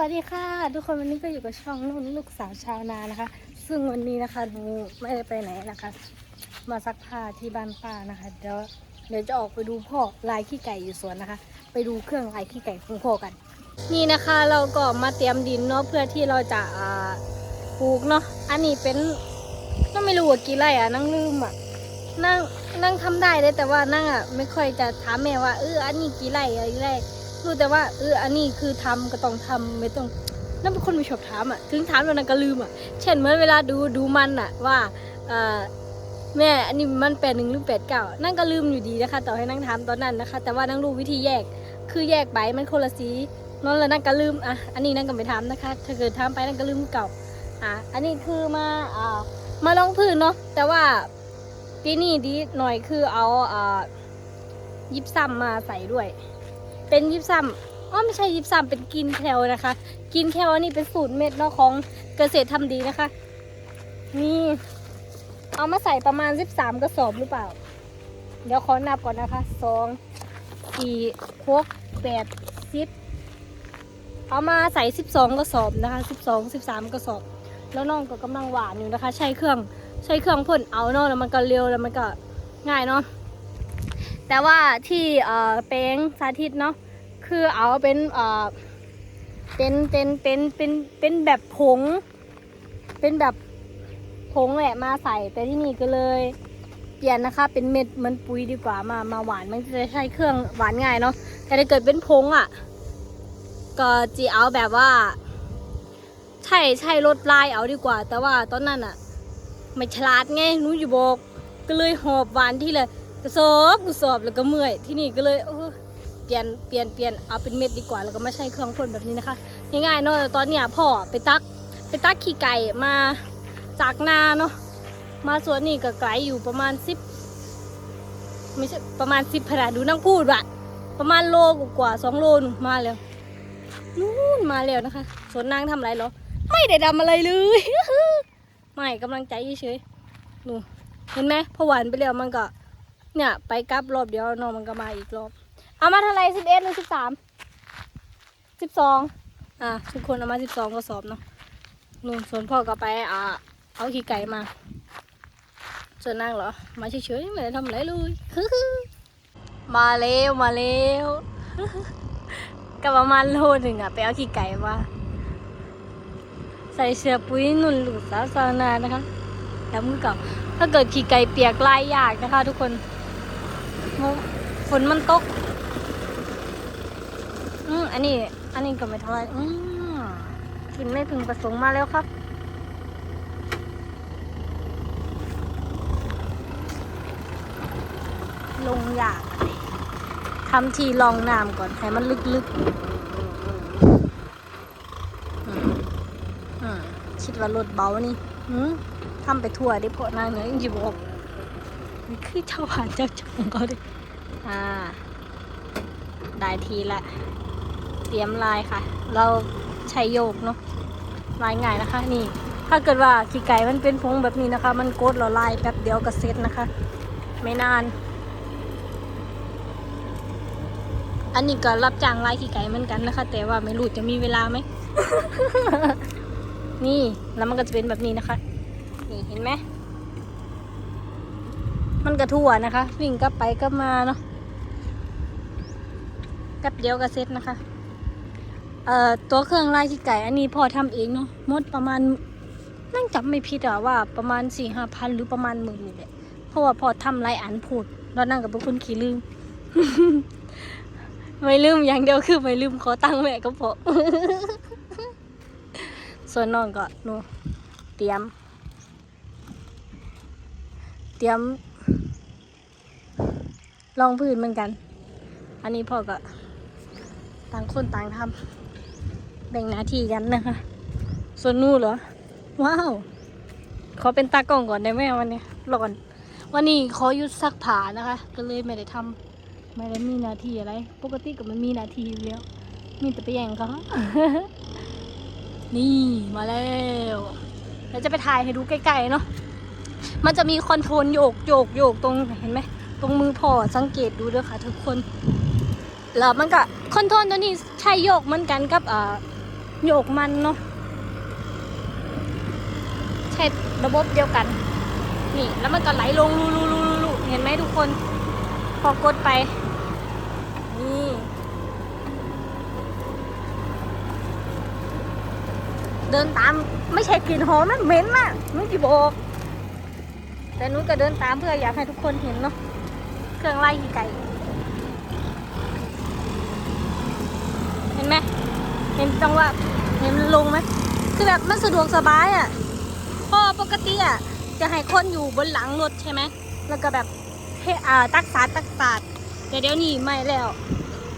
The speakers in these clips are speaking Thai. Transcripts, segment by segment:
วัสดีค่ะ ทุกคนวันนี้ก็อยู่กับช่องนุ่นลูกสาวชาวนานะคะ ซึ่งวันนี้นะคะหนูไม่ได้ไปไหนนะคะ มาซักผ้าที่บ้านป้านะคะเดี๋ยวเดี๋ยวจะออกไปดูพ่อลายขี้ไก่อยู่สวนนะคะ ไปดูเครื่องลายขี้ไก่ของพ่อกัน นี่นะคะเราก็มาเตรียมดินเนาะเพื่อที่เราจะปลูกเนาะอันนี้เป็นก็ไม่รู้ว่ากี่ไร่อะนั่งลืมอะนั่งนั่งทำได้เลยแต่ว่านั่งอะไม่ค่อยจะถามแม่ว่าเอออันนี้กี่ไร่อะไรกี่ไร่ รู้แต่ว่าเอออันนี้คือทำก็ต้องทำไม่ต้องนั่นเป็นคนไม่ชอบถามอะถึงถามแล้วนั่นก็ลืมอะเช่นเมื่อเวลาดูดูมันอะว่าแม่อันนี้มันแปดหนึ่งหรือแปดเก้านั่นก็ลืมอยู่ดีนะคะ ต่อให้นั่งถามตอนนั้นนะคะ แต่ว่านั่งรู้วิธีแยกคือแยกใบมันคนละสีนั่นแล้วนั่นก็ลืมอะอันนี้นั่นก็ไม่ถามนะคะ ถ้าเกิดถามไปนั่นก็ลืมเก่าอะอันนี้คือมาอ่ามาลองพื้นเนาะแต่ว่าปีนี้ดีหน่อยคือเอาอ่ายิบซ้ำมาใส่ด้วย เป็นยิบซ้ำอ๋อไม่ใช่ยิบซ้ำเป็นกินแคลนะคะ กินแคลอันนี้เป็นสูตรเม็ดเนาะของเกษตรทำดีนะคะ นี่เอามาใส่ประมาณ 13 กระสอบหรือเปล่า เดี๋ยวขอนับก่อนนะคะสองสี่หกแปดสิบเอามาใส่ 12 กระสอบนะคะ 12 13 กระสอบ แล้วน้องก็กำลังหวานอยู่นะคะ ใช้เครื่องใช้เครื่องพ่นเอาเนาะแล้วมันก็เร็วแล้วมันก็ง่ายเนาะ แต่ว่าที่เอ่อเป้งสาธิตเนาะคือเอาเป็นเอ่อเป็นเป็นเป็นเป็นเป็นแบบผง เป็นแบบผงแหละมาใส่แต่ที่นี่ก็เลยเปลี่ยนนะคะ เป็นเม็ดเหมันปุ๋ยดีกว่ามามาหวานมันจะใช้เครื่องหวานง่ายเนาะแต่ถ้าเกิดเป็นผงอะ ก็จีเอาแบบว่า ใช่ใช่ลดลายเอาดีกว่า แต่ว่าตอนนั้นอะ ไม่ฉลาดไงหนูอยู่บอกก็เลยหอบหวานที่เลย กระสอบกระสอบแล้วก็เมื่อย ที่นี่ก็เลยเออเปลี่ยนเปลี่ยนเปลี่ยนเอาเป็นเม็ดดีกว่าแล้วก็ไม่ใช่เครื่องพ่นแบบนี้นะคะง่ายๆเนาะตอนเนี้ยพ่อไปตักไปตักขี้ไก่มาจากนาเนาะมาสวนนี่ก็ไกลอยู่ประมาณสิบไม่ใช่ประมาณสิบขนาดดูนั่งพูดว่ะประมาณโลกว่าสองโลนมาแล้วนู่นมาแล้วนะคะสวนนางทำอะไรเหรอ ไม่ได้ดำอะไรเลยไม่กำลังใจเฉยๆนูเห็นไหมพอหวานไปแล้วมันก็ เนี่ย ไปกลับรอบเดียวนองมันก็มาอีกรอบ เอามาเท่าไรสิบเอ็ดหรือสิบสามสิบสองอะทุกคนเอามาสิบสองก็สอบเนาะนุ่นส่วนพ่อก็ไปอ่าเอาขี้ไก่มา ส่วนนางเหรอ มาเฉยๆไม่ได้ทำอะไรเลยมาเร็วมาเร็วก็ประมาณโลหนึ่งอะไปเอาขี้ไก่มาใส่เสื้อปุ๋ยนุ่นลูกสาวสาวนานะคะแล้วมือเก่าถ้าเกิดขี้ไก่เปียกลายยากนะคะทุกคน ฝนมันตก อืมอันนี้ อันนี้ก็ไม่เท่าไรอืมกินไม่พึงประสงค์มาแล้วครับ ลงอยากทำทีลองน้ำก่อน ให้มันลึกๆอืมอืมคิดว่ารถเบานี่อืมทำไปทั่วได้พราะนางเหนือยังอยู่บอก คือเจ้าหาเจ้าชงเขาดิอ่า ได้ทีละ เตรียมลายค่ะ เราใช้โยกเนาะลายง่ายนะคะ นี่ ถ้าเกิดว่าขี้ไก่มันเป็นพงแบบนี้นะคะ มันโกดเราลายแป๊บเดียวก็เสร็จนะคะ ไม่นาน อันนี้ก็รับจ้างลายขี้ไก่เหมือนกันนะคะ แต่ว่าไม่รู้จะมีเวลาไหม นี่แล้วมันก็จะเป็นแบบนี้นะคะ นี่เห็นไหม มันกระทั่วนะคะ วิ่งกลับไปกลับมาเนาะแป๊บเดียวก็เสร็จนะคะ เอ่อตัวเครื่องลายขี้ไก่ อันนี้พอทำเองเนาะมดประมาณนั่งจำไม่ผิดอะว่าประมาณสี่ห้าพันหรือประมาณหมื่นนี่แหละเพราะว่าพอทำลายอันพูดแล้วนั่งกับเป็นคนขี้ลืมไม่ลืมอย่างเดียวคือไม่ลืมขอตังค์แม่ก็พอส่วนน้องก็หนูเตรียม เตรียม ลองพื้นเหมือนกัน อันนี้พ่อก็ต่างคนต่างทำแบ่งหน้าที่กันนะคะ ส่วนนู่เหรอ ว้าว ขอเป็นตากล้องก่อนได้ไหมวันนี้ร้อน วันนี้ขอหยุดซักผ้านะคะ ก็เลยไม่ได้ทำไม่ได้มีหน้าที่อะไร ปกติก็มันมีหน้าที่อยู่แล้ว มีแต่ไปแย่งเขานี่มาแล้วเดี๋ยวจะไปถ่ายให้ดูใกล้ๆเนาะ มันจะมีคอนโทรลโยกโยกโยกตรงเห็นไหม ตรงมือพอสังเกตดูด้วยค่ะ ทุกคน แล้วมันก็คอนโทรลตัวนี้ใช้โยกเหมือนกันกับอ่าโยกมันเนาะใช่ระบบเดียวกัน นี่แล้วมันก็ไหลลงลูลูลูลูลูเห็นไหมทุกคน พอกดไป นี่เดินตามไม่ใช่กลิ่นหอมมันเหม็นมากนุ้ยจีบอกแต่นุ้ยก็เดินตามเพื่ออยากให้ทุกคนเห็นเนาะ เครื่องไล่ขี่ไก่เห็นไหมเห็นจังหวะเห็นมันลงไหมคือแบบมันสะดวกสบายอะเพราะปกติอะจะให้คนอยู่บนหลังรถใช่ไหมแล้วก็แบบเฮอ่าตักสาตักสาดแต่เดี๋ยวนี้ไม่แล้ว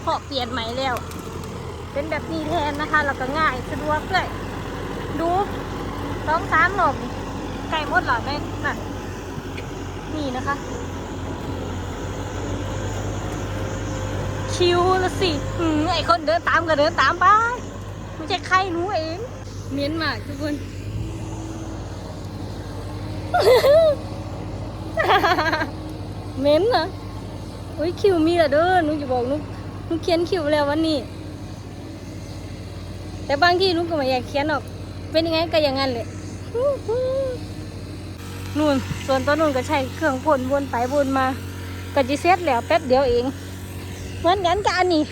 เพราะเปลี่ยนใหม่แล้ว เป็นแบบนี้แทนนะคะ แล้วก็ง่ายสะดวกด้วยดูสองสามหลบไก่หมดเหรอแม่น่ะนี่นะคะ ชิวละสิไอคนเดินตามก็เดินตามไปไม่ใช่ใครหนูเองเมียนมากทุกคนเม้นนะอุ้ยคิวมีละเด้อหนูจะบอกหนูหนูเขียนคิวแล้ววันนี้ แต่บางทีหนูก็ไม่อยากเขียนหรอก เป็นยังไงก็อย่างนั้นเลยนู่นส่วนตัวนู่นก็ใช้เครื่องพ่นวนไปวนมาก็จะเซ็ตแล้วแป๊บเดียวเอง เหมือนกันกับอันนี้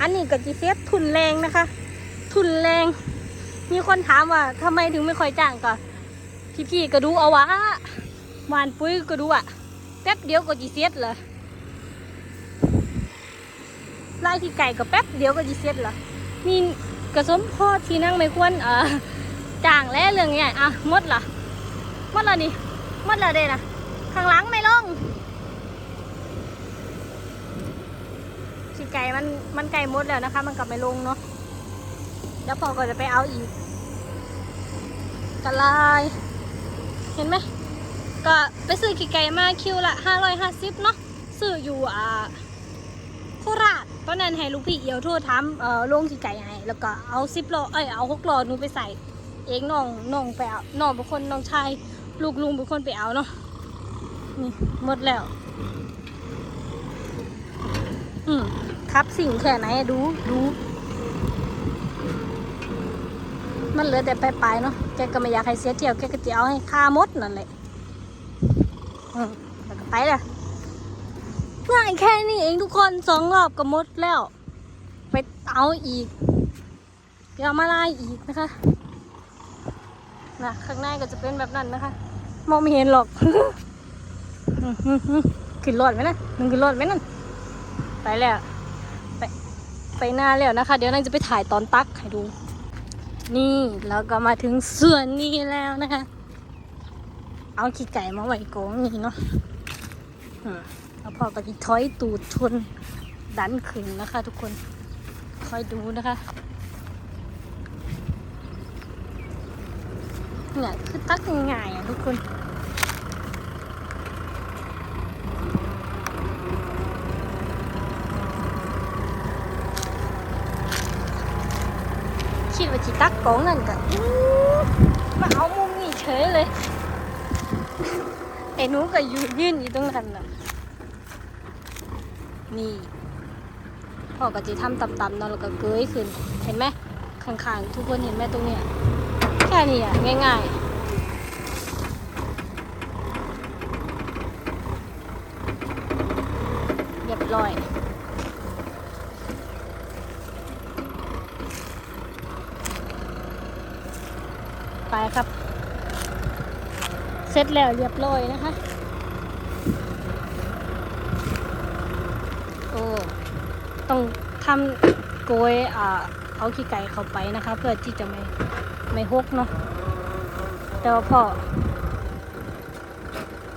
อันนี้ก็จีเซฟทุนแรงนะคะ ทุนแรง มีคนถามว่าทำไมถึงไม่ค่อยจ้างก็พี่ๆก็ดูเอาวะหวานปุ้ยก็ดูอะแป๊บเดียวก็จีเซฟเลยไล่ที่ไก่ก็แป๊บเดียวก็จีเซฟเลยมีกระสมพ่อที่นั่งไม่ควรเออจ้างแล้วเรื่องเนี้ยอะมดละหมดละนี่มดละเด้นะข้างหลังไม่ลง ไก่มันมันไก่หมดแล้วนะคะ มันกลับไม่ลงเนาะแล้วพอก็จะไปเอาอีกกระลายเห็นไหมก็ไปซื้อขี้ไก่มาคิวละห้าร้อยห้าสิบเนาะซื้ออยู่อ่าโคราชตอนนั้นให้ลูกพี่เอียวโทษทำเอ่อลงขี้ไก่ให้แล้วก็เอาสิบโลเอ้ยเอาหกโลนูไปใส่ เองน้องน้องไปเอาน้องเป็นคนน้องชายลูกลุงเป็นคนไปเอาเนาะนี่หมดแล้ว อืม ครับสิ่งแค่ไหนดูดู มันเหลือแต่ปลายๆเนาะแกก็ไม่อยากให้เสียเที่ยวแกก็จะเอาให้ค่ามดนั่นแหละแล้วก็ไปเลยง่ายแค่นี้เองทุกคนสองรอบก็มดแล้ว ไปเอาอีกเดี๋ยวเอามาไล่อีกนะคะนะข้างในก็จะเป็นแบบนั้นนะคะ มองไม่เห็นหรอกขึ้นรถไหมนะมึงขึ้นรถไหมนั่นไปแล้ว ไปหน้าแล้วนะคะ เดี๋ยวนั่งจะไปถ่ายตอนตักให้ดู นี่แล้วก็มาถึงส่วนนี้แล้วนะคะ เอาขี้ไก่มาไว้กองนี่เนาะแล้วพอก็จะถอยตูดชนดันขึ้นนะคะ ทุกคนคอยดูนะคะเนี่ยคือตักง่ายอะทุกคน คิดว่าจิตักกองนั่นก็อื้อมาเอามุมนี่เฉยเลยไอ้หนูก็ยืนยืนอยู่ตรงนั้นน่ะนี่พ่อก็จะทำต่ำๆเนาะแล้วก็เกยขึ้น เห็นไหมข้างๆทุกคนเห็นไหมตรงเนี้ยแค่นี้อะง่ายๆเรียบร้อย ไปครับ เสร็จแล้วเรียบร้อยนะคะ โอ้ต้องทำโกยอ่าเอาขี้ไก่เข้าไปนะคะ เพื่อที่จะไม่ไม่หกเนาะแต่ว่าพ่อ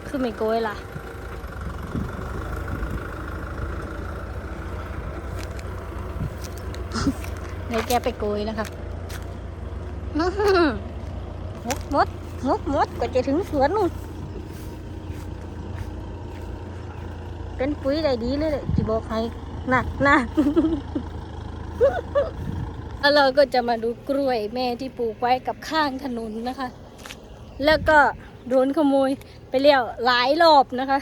คือไม่โกยล่ะเดี๋ยวแกไปโกยนะครับอื้อหืองก มดงกมดกว่าจะถึงสวนนู่นเป็นปุ๋ยได้ดีเลยจะบอกให้นะนะแล้วเราก็จะมาดูกล้วยแม่ที่ปลูกไว้กับข้างถนนนะคะ แล้วก็โดนขโมยไปแล้วหลายรอบนะคะ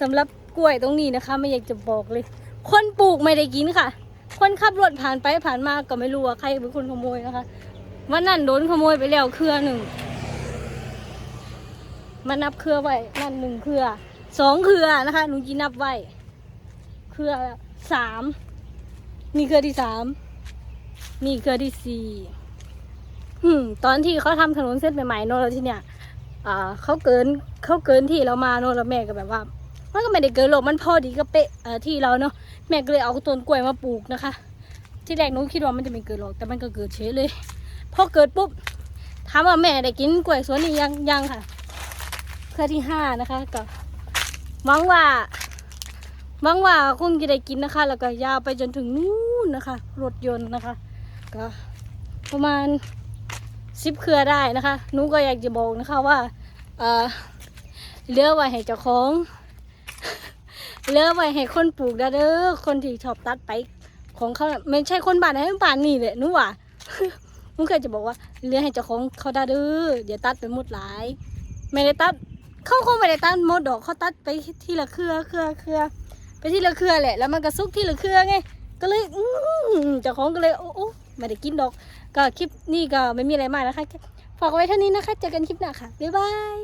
สำหรับกล้วยตรงนี้นะคะ ไม่อยากจะบอกเลย คนปลูกไม่ได้กินค่ะคคนขับรถผ่านไปผ่านมาก็ไม่รู้ว่าใครเป็นคนขโมยนะคะวันนั้นโดนขโมยไปแล้วเครือหนึ่ง มานับเครือไว้นั่นหนึ่งเครือสองเครือนะคะหนูจีนับไว้เครือสามนี่เครือที่สามนี่เครือที่สี่ตอนที่เขาทำถนนเส้นใหม่ๆเนอะแล้วที่เนี่ยอ่าเขาเกินเขาเกินที่เรามาเนอะแล้วแม่ก็แบบว่ามันก็ไม่ได้เกินหรอกมันพอดีก็เป๊ะที่เราเนาะแม่ก็เลยเอาต้นกล้วยมาปลูกนะคะ ที่แรกหนูคิดว่ามันจะไม่เกิดหรอกแต่มันก็เกิดเฉยเลยพอเกิดปุ๊บถามว่าแม่ได้กินกล้วยสวนนี้ยังยังค่ะ เครือที่ห้านะคะก็หวังว่าหวังว่าคงจะได้กินนะคะ แล้วก็ยาวไปจนถึงนู่นนะคะ รถยนต์นะคะ ก็ประมาณสิบเครือได้นะคะหนูก็อยากจะบอกนะคะว่าเออเลือไว้ให้เจ้าของเลือไว้ให้คนปลูกนะเด้อคนที่ชอบตัดไปของเขาไม่ใช่คนบ้านไหนบ้านนี่แหละหนูว่าหนูเคยจะบอกว่าเลือให้เจ้าของเขาได้เด้อเดี๋ยวตัดไปหมดหลาย ไม่ได้ตัด เขาคงไม่ได้ตัดหมดดอกเขาตัดไปทีละเครือเครือเครือไปทีละเครือแหละแล้วมันก็ซุกทีละเครือไงก็เลยอืมเจ้าของก็เลยโอ้โอ้ไม่ได้กินดอก ก็คลิปนี้ก็ไม่มีอะไรมากนะคะฝากไว้เท่านี้นะคะเจอกันคลิปหน้าค่ะบ๊ายบาย